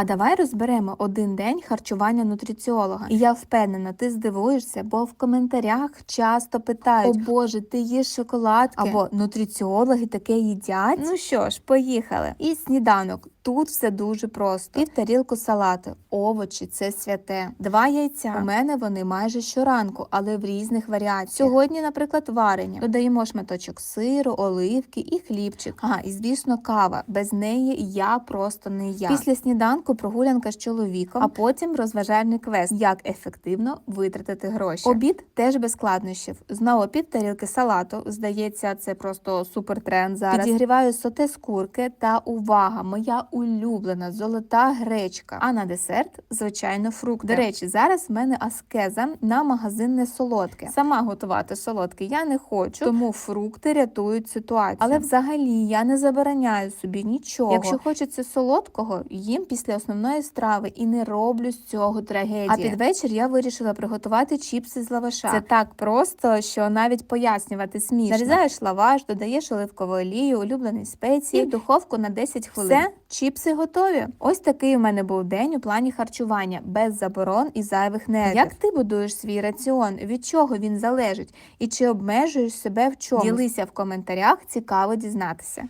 А давай розберемо один день харчування нутриціолога. І я впевнена, ти здивуєшся, бо в коментарях часто питають: О Боже, ти їш шоколадки або нутриціологи таке їдять. Ну що ж, поїхали. І сніданок. Тут все дуже просто. Пів тарілку салату, овочі це святе. Два яйця. У мене вони майже щоранку, але в різних варіаціях. Сьогодні, наприклад, варення. Додаємо шматочок сиру, оливки і хлібчик. Ага, і звісно, кава. Без неї я просто не я. Після сніданку прогулянка з чоловіком, а потім розважальний квест, як ефективно витратити гроші. Обід теж без складнощів. Знову пів тарілки салату. Здається, це просто супер тренд зараз. Підігріваю соте з курки та увага, моя улюблена золота гречка. А на десерт, звичайно, фрукти. До речі, зараз в мене аскеза на магазинне солодке. Сама готувати солодке я не хочу, тому фрукти рятують ситуацію. Але взагалі я не забороняю собі нічого. Якщо хочеться солодкого, їм після основної страви і не роблю з цього трагедії. А під вечір я вирішила приготувати чіпси з лаваша. Це так просто, що навіть пояснювати смішно. Нарізаєш лаваш, додаєш оливкову олію, улюблені спеції, і в духовку на 10 хвилин. Все, чіпси готові. Ось такий у мене був день у плані харчування, без заборон і зайвих нервів. Як ти будуєш свій раціон? Від чого він залежить? І чи обмежуєш себе в чому? Ділися в коментарях, цікаво дізнатися.